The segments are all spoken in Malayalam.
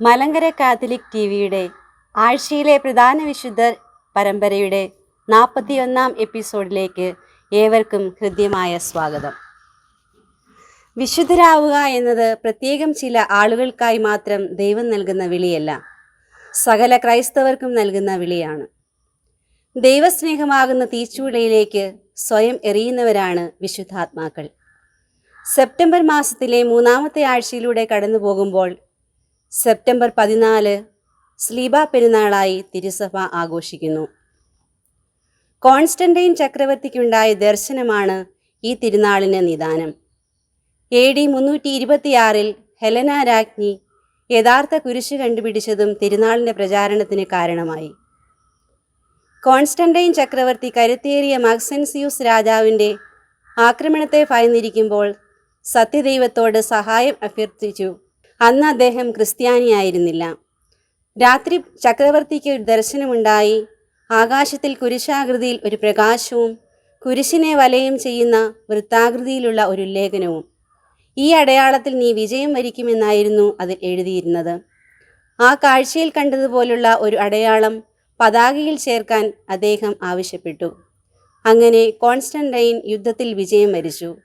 മലങ്കര കാത്തലിക് ടി വിയുടെ ആഴ്ചയിലെ പ്രധാന വിശുദ്ധ പരമ്പരയുടെ നാൽപ്പത്തിയൊന്നാം എപ്പിസോഡിലേക്ക് ഏവർക്കും ഹൃദ്യമായ സ്വാഗതം. വിശുദ്ധരാവുക എന്നത് പ്രത്യേകം ചില ആളുകൾക്കായി മാത്രം ദൈവം നൽകുന്ന വിളിയല്ല സകല ക്രൈസ്തവർക്കും നൽകുന്ന വിളിയാണ്. ദൈവസ്നേഹമാകുന്ന തീച്ചൂളയിലേക്ക് സ്വയം എറിയുന്നവരാണ് വിശുദ്ധാത്മാക്കൾ. സെപ്റ്റംബർ മാസത്തിലെ മൂന്നാമത്തെ ആഴ്ചയിലൂടെ കടന്നു പോകുമ്പോൾ സെപ്റ്റംബർ പതിനാല് സ്ലീബ പെരുന്നാളായി തിരുസഭ ആഘോഷിക്കുന്നു. കോൺസ്റ്റന്റൈൻ ചക്രവർത്തിക്കുണ്ടായ ദർശനമാണ് ഈ തിരുനാളിന് നിദാനം. എ ഡി മുന്നൂറ്റി ഇരുപത്തിയാറിൽ ഹെലന രാജ്ഞി യഥാർത്ഥ കുരിശ് കണ്ടുപിടിച്ചതും തിരുനാളിന്റെ പ്രചാരണത്തിന് കാരണമായി. കോൺസ്റ്റന്റൈൻ ചക്രവർത്തി കരുത്തേറിയ മക്സൻസിയൂസ് രാജാവിന്റെ ആക്രമണത്തെ ഭയന്നിരിക്കുമ്പോൾ സത്യദൈവത്തോട് സഹായം അഭ്യർത്ഥിച്ചു. അന്ന് അദ്ദേഹം ക്രിസ്ത്യാനിയായിരുന്നില്ല. രാത്രി ചക്രവർത്തിക്ക് ഒരു ദർശനമുണ്ടായി. ആകാശത്തിൽ കുരിശാകൃതിയിൽ ഒരു പ്രകാശവും കുരിശിനെ വലയം ചെയ്യുന്ന വൃത്താകൃതിയിലുള്ള ഒരു ലേഖനവും. ഈ അടയാളത്തിൽ നീ വിജയം വരിക്കുമെന്നായിരുന്നു അതിൽ എഴുതിയിരുന്നത്. ആ കാഴ്ചയിൽ കണ്ടതുപോലുള്ള ഒരു അടയാളം പതാകയിൽ ചേർക്കാൻ അദ്ദേഹം ആവശ്യപ്പെട്ടു. അങ്ങനെ കോൺസ്റ്റന്റൈൻ യുദ്ധത്തിൽ വിജയം വരിച്ചു.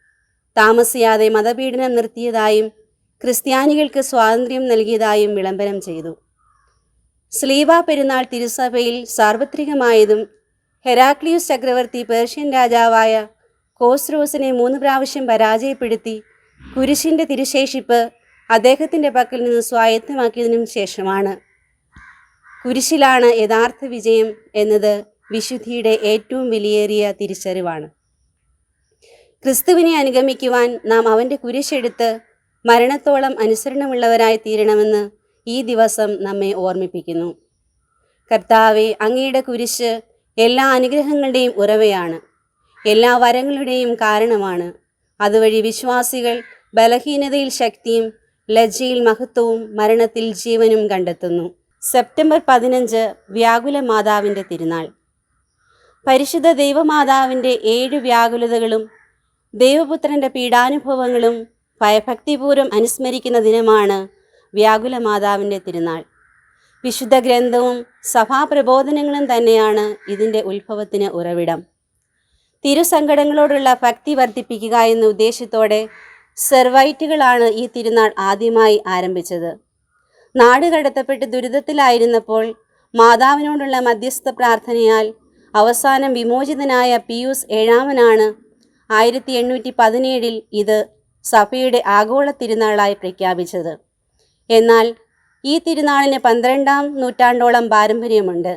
താമസിയാതെ മതപീഡനം നിർത്തിയതായും ക്രിസ്ത്യാനികൾക്ക് സ്വാതന്ത്ര്യം നൽകിയതായും വിളംബരം ചെയ്തു. സ്ലീവ പെരുന്നാൾ തിരുസഭയിൽ സാർവത്രികമായതും ഹെരാക്ലിയൂസ് ചക്രവർത്തി പേർഷ്യൻ രാജാവായ കോസ്രോസിനെ മൂന്ന് പ്രാവശ്യം പരാജയപ്പെടുത്തി കുരിശിന്റെ തിരുശേഷിപ്പ് അദ്ദേഹത്തിന്റെ പക്കൽ നിന്ന് സ്വായത്തമാക്കിയതിനും ശേഷമാണ്. കുരിശിലാണ് യഥാർത്ഥ വിജയം എന്നത് വിശുദ്ധിയുടെ ഏറ്റവും വിലയേറിയ തിരിച്ചറിവാണ്. ക്രിസ്തുവിനെ അനുഗമിക്കുവാൻ നാം അവന്റെ കുരിശെടുത്ത് മരണത്തോളം അനുസരണമുള്ളവരായി തീരണമെന്ന് ഈ ദിവസം നമ്മെ ഓർമ്മിപ്പിക്കുന്നു. കർത്താവെ അങ്ങയുടെ കുരിശ് എല്ലാ അനുഗ്രഹങ്ങളുടെയും ഉറവയാണ്. എല്ലാ വരങ്ങളുടെയും കാരണമാണ്. അതുവഴി വിശ്വാസികൾ ബലഹീനതയിൽ ശക്തിയും ലജ്ജയിൽ മഹത്വവും മരണത്തിൽ ജീവനും കണ്ടെത്തുന്നു. സെപ്റ്റംബർ പതിനഞ്ച് വ്യാകുല മാതാവിന്റെ തിരുനാൾ. പരിശുദ്ധ ദൈവമാതാവിന്റെ ഏഴ് വ്യാകുലതകളും ദൈവപുത്രന്റെ പീഡാനുഭവങ്ങളും ഭയഭക്തിപൂർവം അനുസ്മരിക്കുന്ന ദിനമാണ് വ്യാകുല മാതാവിന്റെ തിരുനാൾ. വിശുദ്ധ ഗ്രന്ഥവും സഭാപ്രബോധനങ്ങളും തന്നെയാണ് ഇതിന്റെ ഉത്ഭവത്തിന് ഉറവിടം. തിരുസങ്കടങ്ങളോടുള്ള ഭക്തി വർദ്ധിപ്പിക്കുക എന്ന ഉദ്ദേശത്തോടെ സെർവൈറ്റുകളാണ് ഈ തിരുനാൾ ആദ്യമായി ആരംഭിച്ചത്. നാട് കടത്തപ്പെട്ട് ദുരിതത്തിലായിരുന്നപ്പോൾ മാതാവിനോടുള്ള മധ്യസ്ഥ പ്രാർത്ഥനയാൽ അവസാനം വിമോചിതനായ പിയൂസ് ഏഴാമനാണ്. ആയിരത്തി എണ്ണൂറ്റി പതിനേഴിൽ ഇത് സഭയുടെ ആഗോള തിരുനാളായി പ്രഖ്യാപിച്ചത്. എന്നാൽ ഈ തിരുനാളിന് പന്ത്രണ്ടാം നൂറ്റാണ്ടോളം പാരമ്പര്യമുണ്ട്.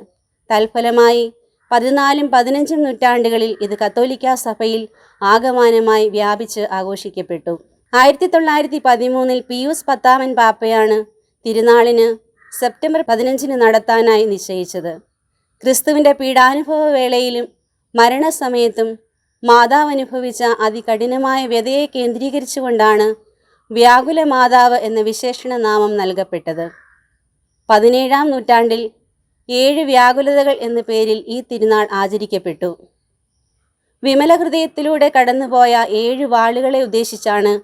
തൽഫലമായി പതിനാലും പതിനഞ്ചും നൂറ്റാണ്ടുകളിൽ ഇത് കത്തോലിക്ക സഭയിൽ ആകമാനമായി വ്യാപിച്ച് ആഘോഷിക്കപ്പെട്ടു. ആയിരത്തി തൊള്ളായിരത്തി പതിമൂന്നിൽ പിയൂസ് പത്താമൻ പാപ്പയാണ് തിരുനാളിന് സെപ്റ്റംബർ പതിനഞ്ചിന് നടത്താനായി നിശ്ചയിച്ചത്. ക്രിസ്തുവിന്റെ പീഡാനുഭവ വേളയിലും മരണസമയത്തും മാതാവ് അനുഭവിച്ച അതികഠിനമായ വ്യതയെ കേന്ദ്രീകരിച്ചുകൊണ്ടാണ് വ്യാകുല മാതാവ് എന്ന വിശേഷണ നാമം നൽകപ്പെട്ടത്. പതിനേഴാം നൂറ്റാണ്ടിൽ ഏഴ് വ്യാകുലതകൾ എന്ന പേരിൽ ഈ തിരുനാൾ ആചരിക്കപ്പെട്ടു. വിമല ഹൃദയത്തിലൂടെ കടന്നുപോയ ഏഴ് വാളുകളെ ഉദ്ദേശിച്ചാണ്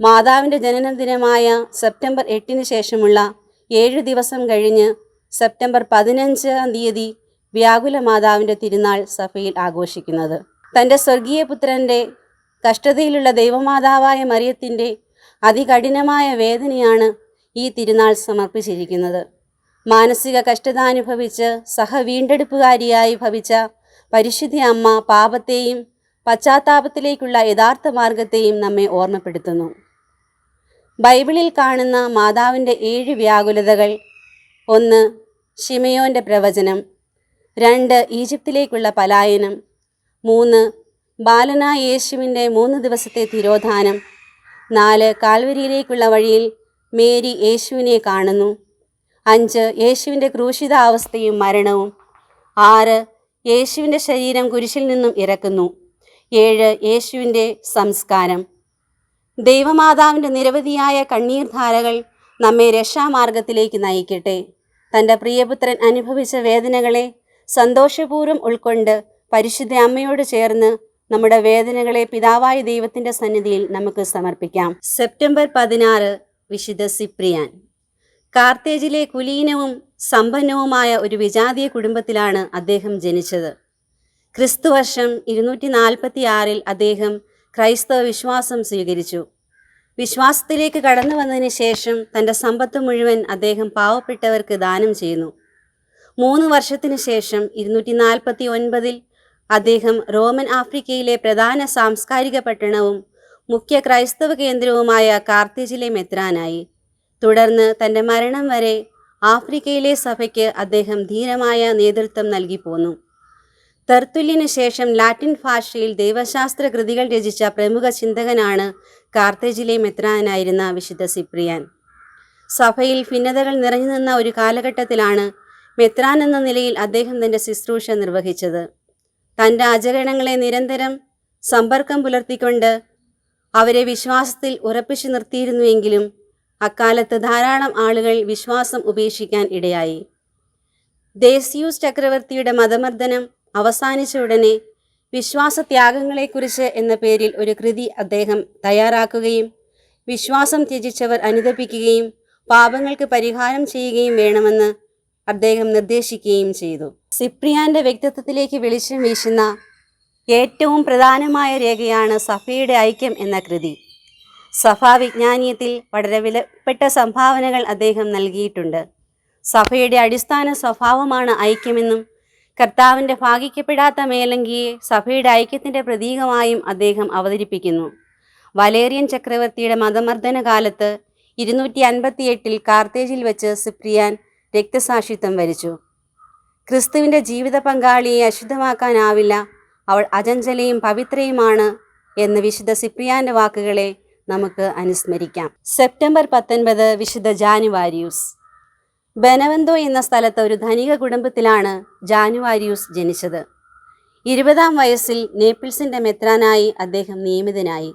മാതാവിന്റെ ജനനദിനമായ സെപ്റ്റംബർ എട്ടിന് ശേഷമുള്ള ഏഴ് ദിവസം കഴിഞ്ഞ് സെപ്റ്റംബർ പതിനഞ്ചാം തീയതി വ്യാകുല മാതാവിന്റെ തിരുനാൾ സഭയിൽ ആഘോഷിക്കുന്നത്. തന്റെ സ്വർഗീയ പുത്രന്റെ കഷ്ടതയിലുള്ള ദൈവമാതാവായ മറിയത്തിന്റെ അതികഠിനമായ വേദനയാണ് ഈ തിരുനാൾ സമർപ്പിച്ചിരിക്കുന്നത്. മാനസിക കഷ്ടത അനുഭവിച്ച് സഹ വീണ്ടെടുപ്പുകാരിയായി ഭവിച്ച പരിശുദ്ധി അമ്മ പാപത്തെയും പശ്ചാത്താപത്തിലേക്കുള്ള യഥാർത്ഥ മാർഗത്തെയും നമ്മെ ഓർമ്മപ്പെടുത്തുന്നു. ബൈബിളിൽ കാണുന്ന മാതാവിന്റെ ഏഴ് വ്യാകുലതകൾ ഒന്ന് ഷിമയോന്റെ പ്രവചനം രണ്ട് ഈജിപ്തിലേക്കുള്ള പലായനം മൂന്ന്. ബാലനായ യേശുവിന്റെ മൂന്ന് ദിവസത്തെ തിരോധാനം. നാല്. കാൽവരിയിലേക്കുള്ള വഴിയിൽ മേരി യേശുവിനെ കാണുന്നു. അഞ്ച്. യേശുവിന്റെ ക്രൂശിതാവസ്ഥയും മരണവും. ആറ്. യേശുവിന്റെ ശരീരം കുരിശിൽ നിന്നും ഇറക്കുന്നു. ഏഴ്. യേശുവിന്റെ സംസ്കാരം. ദൈവമാതാവിന്റെ നിരവധിയായ കണ്ണീർധാരകൾ നമ്മെ രക്ഷാമാർഗത്തിലേക്ക് നയിക്കട്ടെ. തന്റെ പ്രിയപുത്രൻ അനുഭവിച്ച വേദനകളെ സന്തോഷപൂർവം ഉൾക്കൊണ്ട് പരിശുദ്ധ അമ്മയോട് ചേർന്ന് നമ്മുടെ വേദനകളെ പിതാവായ ദൈവത്തിന്റെ സന്നിധിയിൽ നമുക്ക് സമർപ്പിക്കാം. സെപ്റ്റംബർ പതിനാറ് വിശുദ്ധ സിപ്രിയാൻ. കാർത്തേജിലെ കുലീനവും സമ്പന്നവുമായ ഒരു വിജാതീയ കുടുംബത്തിലാണ് അദ്ദേഹം ജനിച്ചത്. ക്രിസ്തുവർഷം ഇരുന്നൂറ്റി നാൽപ്പത്തി ആറിൽ അദ്ദേഹം ക്രൈസ്തവ വിശ്വാസം സ്വീകരിച്ചു. വിശ്വാസത്തിലേക്ക് കടന്നു വന്നതിന് ശേഷം തന്റെ സമ്പത്ത് മുഴുവൻ അദ്ദേഹം പാവപ്പെട്ടവർക്ക് ദാനം ചെയ്യുന്നു. മൂന്ന് വർഷത്തിനു ശേഷം ഇരുന്നൂറ്റി നാൽപ്പത്തി ഒൻപതിൽ അദ്ദേഹം റോമൻ ആഫ്രിക്കയിലെ പ്രധാന സാംസ്കാരിക പട്ടണവും മുഖ്യ ക്രൈസ്തവ കേന്ദ്രവുമായ കാർത്തേജിലെ മെത്രാനായി. തുടർന്ന് തന്റെ മരണം വരെ ആഫ്രിക്കയിലെ സഭയ്ക്ക് അദ്ദേഹം ധീരമായ നേതൃത്വം നൽകി പോന്നു. തെർത്തുല്യന് ശേഷം ലാറ്റിൻ ഭാഷയിൽ ദൈവശാസ്ത്ര കൃതികൾ രചിച്ച പ്രമുഖ ചിന്തകനാണ് കാർത്തേജിലെ മെത്രാനായിരുന്ന വിശുദ്ധ സിപ്രിയാൻ. സഭയിൽ ഭിന്നതകൾ നിറഞ്ഞു നിന്ന ഒരു കാലഘട്ടത്തിലാണ് മെത്രാൻ എന്ന നിലയിൽ അദ്ദേഹം തന്റെ ശുശ്രൂഷ നിർവഹിച്ചത്. തന്റെ ആചരണങ്ങളെ നിരന്തരം സമ്പർക്കം പുലർത്തിക്കൊണ്ട് അവരെ വിശ്വാസത്തിൽ ഉറപ്പിച്ചു നിർത്തിയിരുന്നുവെങ്കിലും അക്കാലത്ത് ധാരാളം ആളുകൾ വിശ്വാസം ഉപേക്ഷിക്കാൻ ഇടയായി. ദേസ്യൂസ് ചക്രവർത്തിയുടെ മതമർദ്ദനം അവസാനിച്ച ഉടനെ വിശ്വാസത്യാഗങ്ങളെക്കുറിച്ച് എന്ന പേരിൽ ഒരു കൃതി അദ്ദേഹം തയ്യാറാക്കുകയും വിശ്വാസം ത്യജിച്ചവർ അനുദപിക്കുകയും പാപങ്ങൾക്ക് പരിഹാരം ചെയ്യുകയും വേണമെന്ന് അദ്ദേഹം നിർദ്ദേശിക്കുകയും ചെയ്തു. സിപ്രിയാന്റെ വ്യക്തിത്വത്തിലേക്ക് വെളിച്ചം വീശുന്ന ഏറ്റവും പ്രധാനമായ രേഖയാണ് സഫയുടെ ഐക്യം എന്ന കൃതി. സഭാവിജ്ഞാനീയത്തിൽ വളരെ വിലപ്പെട്ട സംഭാവനകൾ അദ്ദേഹം നൽകിയിട്ടുണ്ട്. സഫയുടെ അടിസ്ഥാന സ്വഭാവമാണ് ഐക്യമെന്നും കർത്താവിന്റെ ഭാഗിക്കപ്പെടാത്ത മേലങ്കിയെ സഭയുടെ ഐക്യത്തിന്റെ പ്രതീകമായും അദ്ദേഹം അവതരിപ്പിക്കുന്നു. വലേറിയൻ ചക്രവർത്തിയുടെ മതമർദ്ദന കാലത്ത് ഇരുന്നൂറ്റി അൻപത്തിയെട്ടിൽ കാർത്തേജിൽ വെച്ച് സിപ്രിയാൻ രക്തസാക്ഷിത്വം വരിച്ചു. ക്രിസ്തുവിന്റെ ജീവിത പങ്കാളിയെ അശുദ്ധമാക്കാനാവില്ല. അവൾ അചഞ്ചലയും പവിത്രയുമാണ് എന്ന് വിശുദ്ധ സിപ്രിയാന്റെ വാക്കുകളെ നമുക്ക് അനുസ്മരിക്കാം. സെപ്റ്റംബർ പത്തൊൻപത് വിശുദ്ധ ജാനുവാരിയൂസ്. ബെനവന്തോ എന്ന സ്ഥലത്ത് ഒരു ധനിക കുടുംബത്തിലാണ് ജാനുവാരിയൂസ് ജനിച്ചത്. ഇരുപതാം വയസ്സിൽ നേപ്പിൾസിന്റെ മെത്രാനായി അദ്ദേഹം നിയമിതനായി.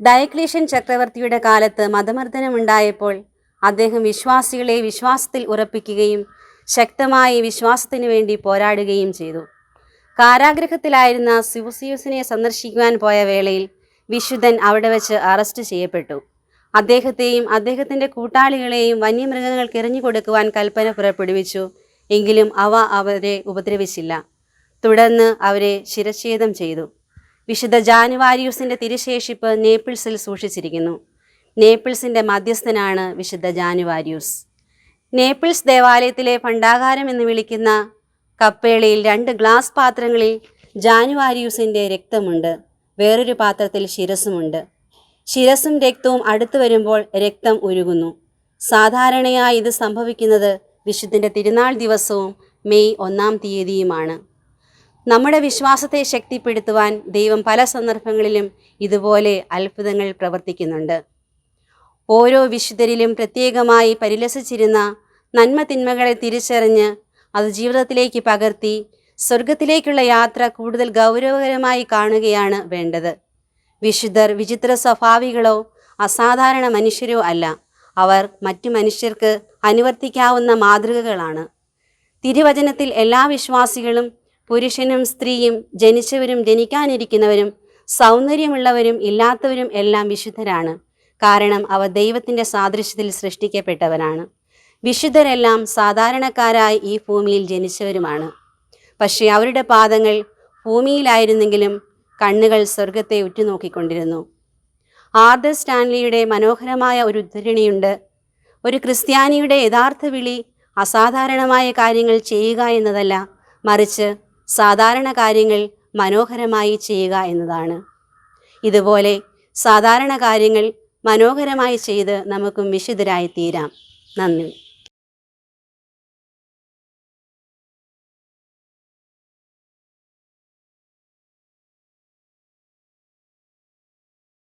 ഡയക്ലീഷ്യൻ ചക്രവർത്തിയുടെ കാലത്ത് മതമർദ്ദനമുണ്ടായപ്പോൾ അദ്ദേഹം വിശ്വാസികളെ വിശ്വാസത്തിൽ ഉറപ്പിക്കുകയും ശക്തമായി വിശ്വാസത്തിന് വേണ്ടി പോരാടുകയും ചെയ്തു. കാരാഗ്രഹത്തിലായിരുന്ന സിവുസിയൂസിനെ സന്ദർശിക്കുവാൻ പോയ വേളയിൽ വിശുദ്ധൻ അവിടെ വെച്ച് അറസ്റ്റ് ചെയ്യപ്പെട്ടു. അദ്ദേഹത്തെയും അദ്ദേഹത്തിന്റെ കൂട്ടാളികളെയും വന്യമൃഗങ്ങൾക്ക് എറിഞ്ഞു കൊടുക്കുവാൻ കൽപ്പന പുറപ്പെടുവിച്ചു. എങ്കിലും അവ അവരെ ഉപദ്രവിച്ചില്ല. തുടർന്ന് അവരെ ശിരച്ഛേദം ചെയ്തു. വിശുദ്ധ ജാനുവാരിയൂസിന്റെ തിരുശേഷിപ്പ് നേപ്പിൾസിൽ സൂക്ഷിച്ചിരിക്കുന്നു. നേപ്പിൾസിന്റെ മധ്യസ്ഥനാണ് വിശുദ്ധ ജാനുവാരിയൂസ്. നേപ്പിൾസ് ദേവാലയത്തിലെ ഭണ്ഡാകാരം എന്ന് വിളിക്കുന്ന കപ്പേളയിൽ രണ്ട് ഗ്ലാസ് പാത്രങ്ങളിൽ ജാനുവാരിയൂസിന്റെ രക്തമുണ്ട്. വേറൊരു പാത്രത്തിൽ ശിരസുമുണ്ട് ശിരസും രക്തവും അടുത്തു വരുമ്പോൾ രക്തം ഉരുകുന്നു. സാധാരണയായി ഇത് സംഭവിക്കുന്നത് വിശുദ്ധന്റെ തിരുനാൾ ദിവസവും മെയ് ഒന്നാം തീയതിയുമാണ്. നമ്മുടെ വിശ്വാസത്തെ ശക്തിപ്പെടുത്തുവാൻ ദൈവം പല സന്ദർഭങ്ങളിലും ഇതുപോലെ അത്ഭുതങ്ങൾ പ്രവർത്തിക്കുന്നുണ്ട്. ഓരോ വിശുദ്ധരിലും പ്രത്യേകമായി പരിലസിച്ചിരുന്ന നന്മ തിന്മകളെ തിരിച്ചറിഞ്ഞ് അത് ജീവിതത്തിലേക്ക് പകർത്തി സ്വർഗത്തിലേക്കുള്ള യാത്ര കൂടുതൽ ഗൗരവകരമായി കാണുകയാണ് വേണ്ടത്. വിശുദ്ധർ വിചിത്ര സ്വഭാവികളോ അസാധാരണ മനുഷ്യരോ അല്ല. അവർ മറ്റു മനുഷ്യർക്ക് അനുവർത്തിക്കാവുന്ന മാതൃകകളാണ്. തിരുവചനത്തിൽ എല്ലാ വിശ്വാസികളും പുരുഷനും സ്ത്രീയും ജനിച്ചവരും ജനിക്കാനിരിക്കുന്നവരും സൗന്ദര്യമുള്ളവരും ഇല്ലാത്തവരും എല്ലാം വിശുദ്ധരാണ്. കാരണം അവ ദൈവത്തിന്റെ സാദൃശ്യത്തിൽ സൃഷ്ടിക്കപ്പെട്ടവരാണ്. വിശുദ്ധരെല്ലാം സാധാരണക്കാരായി ഈ ഭൂമിയിൽ ജനിച്ചവരുമാണ്. പക്ഷേ അവരുടെ പാദങ്ങൾ ഭൂമിയിലായിരുന്നെങ്കിലും കണ്ണുകൾ സ്വർഗത്തെ ഉറ്റുനോക്കിക്കൊണ്ടിരുന്നു. ആർദർ സ്റ്റാൻലിയുടെ മനോഹരമായ ഒരു ഉദ്ധരണിയുണ്ട്. ഒരു ക്രിസ്ത്യാനിയുടെ യഥാർത്ഥ വിളി അസാധാരണമായ കാര്യങ്ങൾ ചെയ്യുക എന്നതല്ല മറിച്ച് സാധാരണ കാര്യങ്ങൾ മനോഹരമായി ചെയ്യുക എന്നതാണ്. ഇതുപോലെ സാധാരണ കാര്യങ്ങൾ മനോഹരമായി ചെയ്ത് നമുക്കും വിശുദ്ധരായി തീരാം നന്ദി.